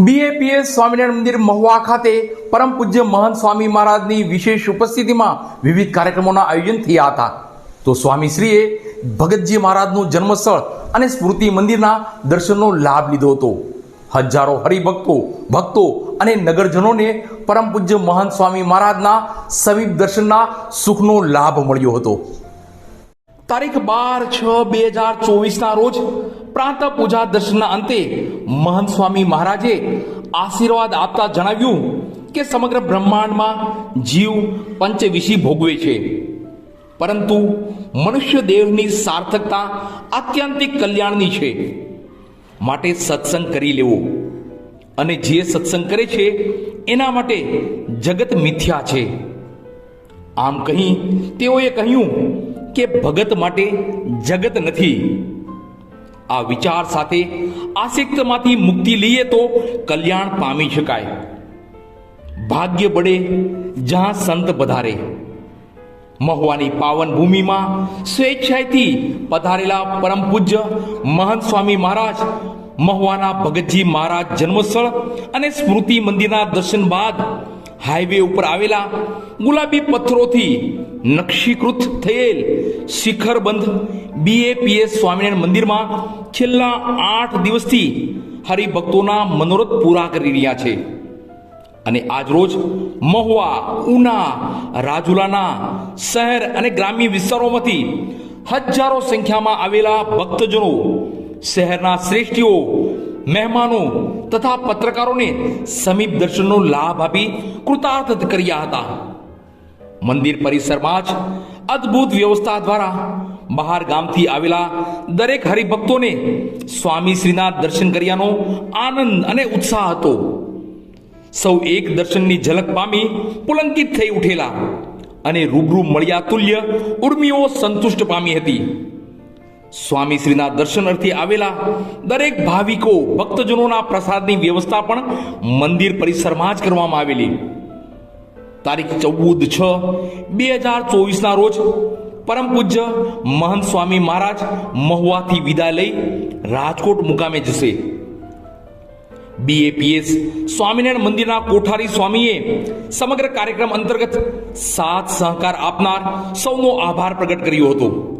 BAPS Swaminarayan મંદિર મહુવા ખાતે પરમ પૂજ્ય મહંત સ્વામી મહારાજની વિશેષ ઉપસ્થિતિમાં વિવિધ કાર્યક્રમોના આયોજન થયા હતા. તો સ્વામીશ્રીએ ભગતજી મહારાજનું જન્મસ્થળ અને સ્મૃતિ મંદિરના દર્શનનો લાભ લીધો હતો. હજારો હરિભક્તો, ભક્તો અને નગરજનોને પરમ પૂજ્ય મહંત સ્વામી મહારાજના સમીપ દર્શનના સુખનો લાભ મળ્યો હતો. તારીખ બાર છ બે હજાર ચોવીસના રોજ પ્રાંત પૂજા દર્શનના અંતે મહંત સ્વામી મહારાજે આશીર્વાદ આપતા જણાવ્યું કે સમગ્ર બ્રહ્માંડમાં જીવ પંચવિષી ભોગવે છે. પરંતુ મનુષ્ય દેહની સાર્થકતા આત્યંતિક કલ્યાણની છે. માટે સત્સંગ કરી લેવો. અને જે સત્સંગ કરે છે, એના માટે જગત મિથ્યા છે. આમ કહી તેઓએ કહ્યું કે ભગત માટે જગત નથી. આ વિચાર સાથે આસક્તમાંથી મુક્તિ લઈએ તો કલ્યાણ પામી શકાય. ભાગ્ય બળે જ્યાં સંત પધારે. મહુવાની પાવન ભૂમિમાં સ્વેચ્છાએથી પધારેલા પરમ પૂજ્ય મહંત સ્વામી મહારાજ, મહુવાના ભગતજી મહારાજ જન્મસ્થળ અને સ્મૃતિ મંદિરના દર્શન બાદ હાઈવે ઉપર આવેલા ગુલાબી પથ્થરોથી નકશીકૃત થયેલ શિખરબંધ બીએપીએસ સ્વામિનારાયણ મંદિરમાં છેલ્લા આઠ દિવસથી હરિભક્તોના મનોરથ પૂરા કરી રહ્યા છે. અને આજરોજ મહુવા, ઉના, રાજુલાના શહેર અને ગ્રામ્ય વિસ્તારોમાંથી હજારો સંખ્યામાં આવેલા ભક્તજનો શહેરના શ્રેષ્ઠીઓ મહેમાનો તથા પત્રકારોને સમીપ દર્શનનો લાભ આપી કૃતાર્થ કર્યા હતા. મંદિર પરિસરમાં જ અદ્ભુત વ્યવસ્થા દ્વારા બહાર ગામથી આવેલા દરેક હરિભક્તોને સ્વામીશ્રીના દર્શન કર્યાનો આનંદ અને ઉત્સાહ હતો. સૌ એક દર્શનની ઝલક પામી પુલંકિત થઈ ઉઠેલા અને રૂબરૂ મળ્યા તુલ્ય ઉર્મિઓ સંતુષ્ટ પામી હતી. સ્વામીશ્રીના દર્શન અર્થે આવેલા દરેક ભાવિકો, ભક્તજનોના પ્રસાદની વ્યવસ્થા પણ મંદિર પરિસરમાં જ કરવામાં આવેલી. તારીખ ચૌદ છ, બે હજાર ચોવીસના રોજ પરમ પૂજ્ય મહંત સ્વામી મહારાજ મહુવાથી વિદાય લઈ રાજકોટ મુકામે જશે. બીએપીએસ સ્વામિનારાયણ મંદિરના કોઠારી સ્વામીએ સમગ્ર કાર્યક્રમ અંતર્ગત સાથ સહકાર આપનાર સૌનો આભાર પ્રગટ કર્યો હતો.